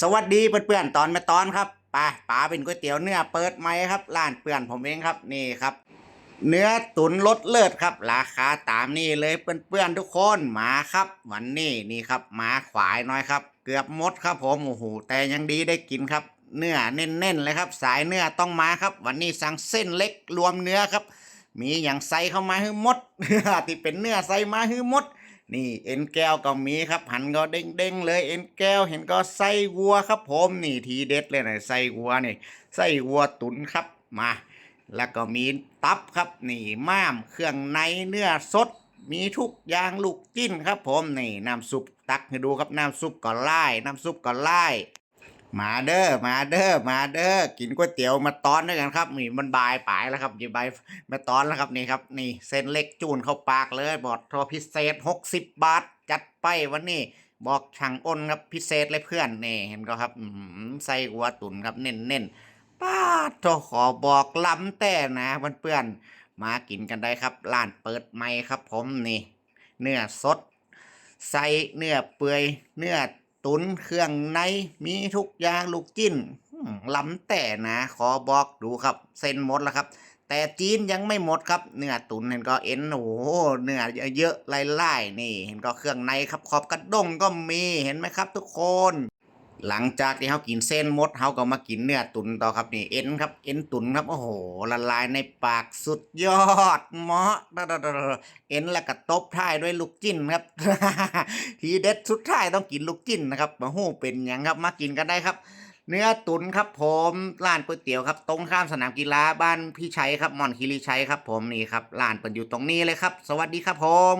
สวัสดีเพื่อนๆตอนม่ตอนครับไปป๋าเป็นก๋วยเตี๋ยวเนื้อเปิดไหมครับร้านเพื่อนผมเองครับนี่ครับ เนื้อตุ๋นรสเลิศครับ ราคาตามนี่เลยเพื่อนๆทุกคนมาครับ วันนี้นี่ครับมาขวายน้อยครับ เกือบหมดครับผมโอ้โหแต่ยังดีได้กินครับ เนื้อเน้นๆเลยครับ สายเนื้อต้องมาครับ วันนี้สั่งเส้นเล็กรวมเนื้อครับ มีอย่างใสเข้ามาให้หมดที่เป็นเนื้อใสมาให้หมด นี่เอ็นแก้วก็มีครับหันก็เด้งๆเลยเอ็นแก้วเห็นก็ไส้วัวครับผมนี่ทีเด็ดเลยนะไส้วัวนี่ไส้วัวตุ๋นครับมา แล้วก็มีตับครับนี่ม้ามเครื่องในเนื้อสด มีทุกอย่างลูกจิ้นครับผมนี่น้ำซุปตักให้ดูครับน้ำซุปก็ไล่น้ำซุปก็ไล่ มาเด้อมาเด้อมาเด้อกินก๋วยเตี๋ยวมาตอนด้วยกันครับนี่มันบายปลายแล้วครับยีบายมาตอนแล้วครับนี่ครับ นี่เส้นเล็กจูนเข้าปากเลยบอดทอพิเศษ60บาท จัดไปวันนี้บอกช่างอ้นครับพิเศษเลยเพื่อนนี่เห็นก็ครับอื้อหือไส้วัวตุนครับเน้นเน้นป้าดโทขอบอกล้ำแต่นะเพื่อนๆมากินกันได้ครับร้านเปิดใหม่ครับ ผมนี่ เนื้อสด ใส่เนื้อเปื่อยเนื้อ ตุนเครื่องในมีทุกอย่างลูกจิ้นล้ำแต่นะขอบอกดูครับเส้นหมดแล้วครับ แต่จีนยังไม่หมดครับ เนื้อตุนเห็นก็เอ็นโอ้โหเนื้อเยอะๆไล่ๆนี่ เห็นก็เครื่องในครับขอบกระด้งก็มีเห็นไหมครับ ทุกคน หลังจากที่เขากินเส้นมดเขาก็มากินเนื้อตุนต่อครับนี่เอ็นครับเอ็นตุนครับโอ้โหละลายในปากสุดยอดเหมาะดเอ็นแล้วก็ตบท้ายด้วยลูกจิ้นครับ ทีเด็ดสุดท้ายต้องกินลูกจิ้นนะครับมาหู้เป็นหยังครับมากินกันได้ครับ เนื้อตุ๋นครับผมร้านก๋วยเตี๋ยวครับ ตรงข้ามสนามกีฬาบ้านพี่ชัยครับม่อนคิริชัยครับ ผมนี่ครับร้านเปิดอยู่ตรงนี้เลยครับ สวัสดีครับผม